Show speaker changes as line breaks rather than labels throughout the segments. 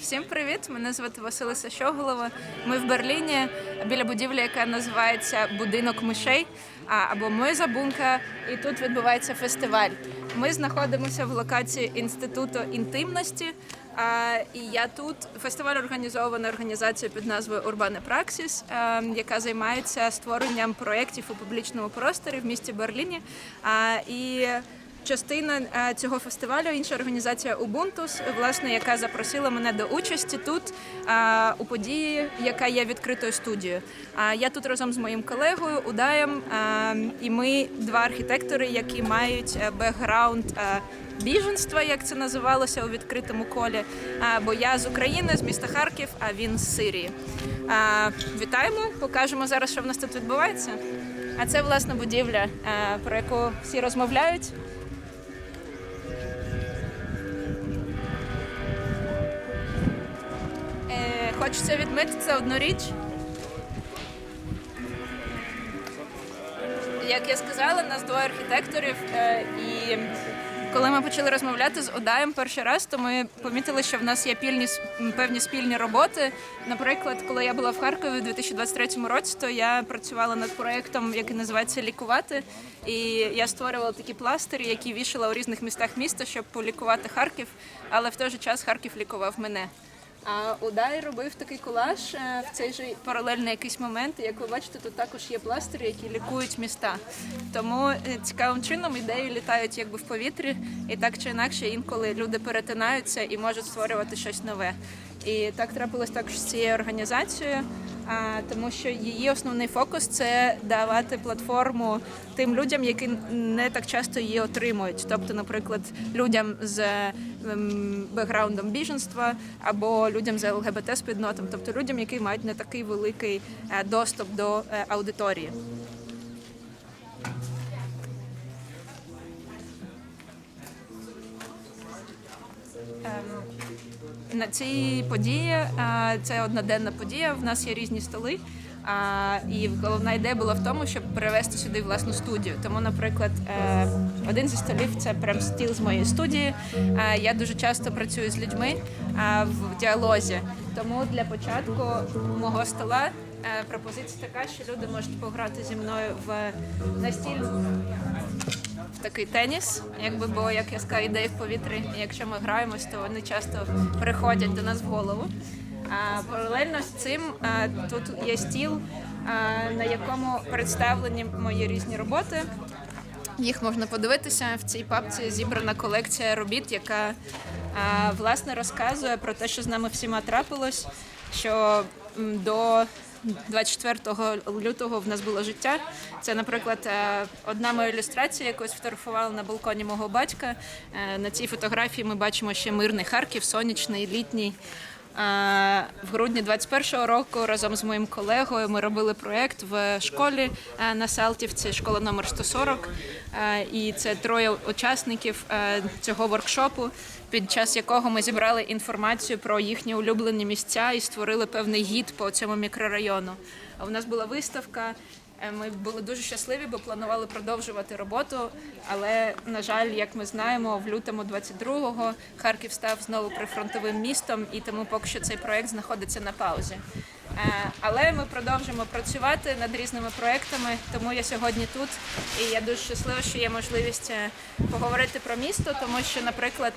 Всім привіт! Мене звати Василиса Щоголова. Ми в Берліні біля будівлі, яка називається Будинок мишей або Мойза Бунка. І тут відбувається фестиваль. Ми знаходимося в локації інституту інтимності. І я тут фестиваль організована організацією під назвою Урбане Праксіс, яка займається створенням проєктів у публічному просторі в місті Берліні. І Частина е, цього фестивалю інша організація Ubuntu, власне, яка запросила мене до участі тут е, у події, яка є відкритою студією. А я тут разом з моїм колегою Удаєм, е, і ми два архітектори, які мають бекграунд. Біженства, як це називалося у відкритому колі. Бо я з України, з міста Харків, а він з Сирії. Вітаємо, покажемо зараз, що в нас тут відбувається. А це власне будівля, про яку всі розмовляють. Хочеться відмітити одну річ. Як я сказала, нас двоє архітекторів, е, і коли ми почали розмовляти з Одаєм перший раз, то ми помітили, що в нас є пільні певні спільні роботи. Наприклад, коли я була в Харкові у 2023 році, то я працювала над проєктом, який називається Лікувати. І я створювала такі пластирі, які вішала у різних містах міста, щоб полікувати Харків, але в той же час Харків лікував мене. А Удай робив такий колаж е, в цей же паралельний якийсь момент. Як ви бачите, тут також є пластирі, які лікують міста. Тому е, цікавим чином ідеї літають якби в повітрі, і так чи інакше інколи люди перетинаються і можуть створювати щось нове. І так трапилось також з цією організацією, тому що її основний фокус це давати платформу тим людям, які не так часто її отримують. Тобто, наприклад, людям з ем, бекграундом біженства або людям з ЛГБТ спільнотам, тобто людям, які мають не такий великий е, доступ до е, аудиторії. На цій події е, це одноденна подія. В нас є різні столи. А, і головна ідея була в тому, щоб перевести сюди власну студію. Тому, наприклад, е, один зі столів це прям стіл з моєї студії. Е, Я дуже часто працюю з людьми е, в діалозі. Тому для початку мого стола е, пропозиція така, що люди можуть пограти зі мною в настільну такий теніс, якби бо як я сказала, ідеї в повітрі. І якщо ми граємось, то вони часто приходять до нас в голову. А паралельно з цим тут є стіл, на якому представлені мої різні роботи. Їх можна подивитися в цій папці. Зібрана колекція робіт, яка власне розказує про те, що з нами всіма трапилось. Що до 24 лютого в нас було життя. Це, наприклад, е, одна моя ілюстрація, яку я сфотографувала на балконі мого батька. Е, На цій фотографії ми бачимо ще мирний Харків, сонячний, літній. В грудні 21-го року разом з моїм колегою ми робили проєкт в школі е, на Салтівці, школа номер 140. Е, І це троє учасників е, цього воркшопу, під час якого ми зібрали інформацію про їхні улюблені місця і створили певний гід по цьому мікрорайону. А У нас була виставка. Е, Ми були дуже щасливі, бо планували продовжувати роботу. Але на жаль, як ми знаємо, в лютому 22-го Харків став знову прифронтовим містом, і тому поки що цей проект знаходиться на паузі. Е, Але ми продовжимо працювати над різними проектами, тому я сьогодні тут. І я дуже щаслива, що є можливість е, поговорити про місто, тому що, наприклад,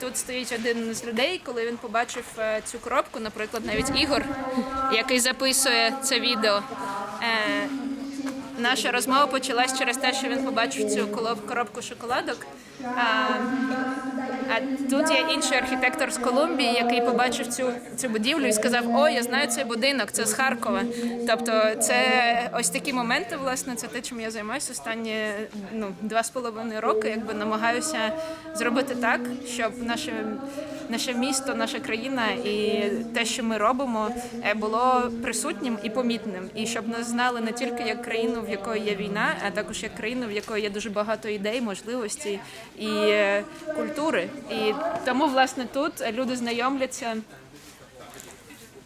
тут стоїть один з людей, коли він побачив цю коробку, наприклад, навіть Ігор, який записує це відео. 哎 Наша розмова почалась через те, що він побачив цю коробку шоколадок. А, а тут є інший архітектор з Колумбії, який побачив цю, цю будівлю і сказав: О, я знаю цей будинок, це з Харкова. Тобто, це ось такі моменти, власне, це те, чим я займаюся останні ну, два з половиною роки. Якби намагаюся зробити так, щоб наше, наше місто, наша країна і те, що ми робимо, е, було присутнім і помітним, і щоб нас знали не тільки як країну, в якої є війна, а також як країну, в якої є дуже багато ідей, можливостей і е, культури. І тому, власне, тут люди знайомляться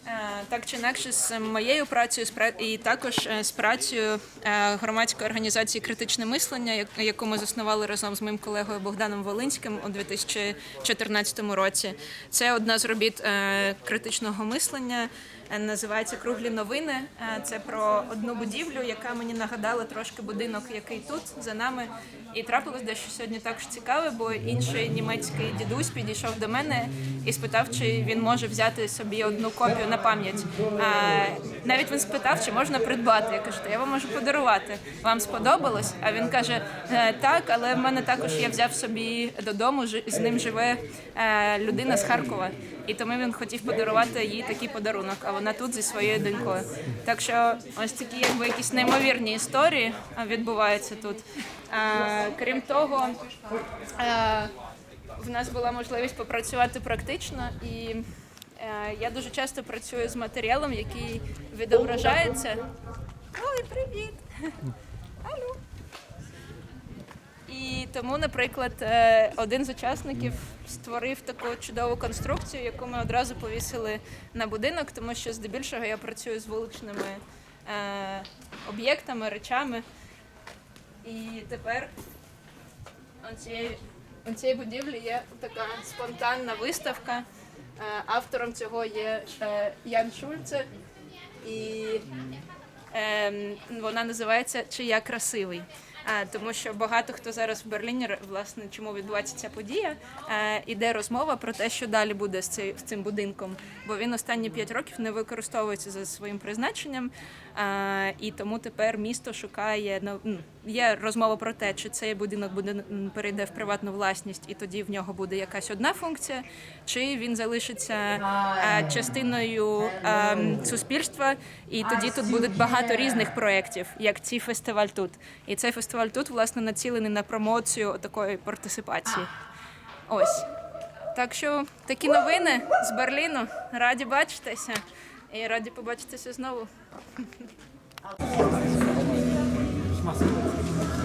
Е, Так чи інакше з моєю працею і також е, з працею громадської організації критичне мислення, яку ми заснували разом з моїм колегою Богданом Волинським у 2014 році. Це одна з робіт критичного мислення. Е, Називається Круглі новини. Е, Це про одну будівлю, яка мені нагадала трошки будинок, який тут за нами. І трапилось дещо сьогодні також цікаве, бо інший німецький дідусь підійшов до мене і спитав, чи він може взяти собі одну копію на пам'ять. Навіть він спитав, чи можна придбати. Я кажу, «Та я вам можу подарувати. Вам сподобалось? А він каже: «Е, так, але в мене також я взяв собі додому. з ним живе е, людина з Харкова. І тому він хотів подарувати їй такий подарунок, а вона тут зі своєю донькою. Так що ось такі якби якісь неймовірні історії відбуваються тут. Крім того, в нас була можливість попрацювати практично, і е, я дуже часто працюю з матеріалом, який відображається. Ой, привіт! Алло. Тому, наприклад, е, один з учасників створив таку чудову конструкцію, яку ми одразу повісили на будинок, тому що здебільшого я працюю з вуличними е, об'єктами, речами. І тепер у цієї будівлі є така спонтанна виставка. Е, Автором цього є Ян Шульце, і ем, вона називається Чи я красивий. А, тому що багато хто зараз в Берліні власне чому відбувається ця подія. Е, іде розмова про те, що далі буде з, цим цим будинком, бо він останні 5 років не використовується за своїм призначенням. Е, і тому тепер місто шукає ну, є розмова про те, чи цей будинок буде перейде в приватну власність, і тоді в нього буде якась одна функція, чи він залишиться е, частиною е, суспільства, і тоді тут будуть багато різних проєктів, як цей фестиваль тут. І цей фестиваль тут власне націлений на промоцію такої партисипації. Ось. Так що такі новини з Берліну. Раді бачитися і раді побачитися знову.
ます。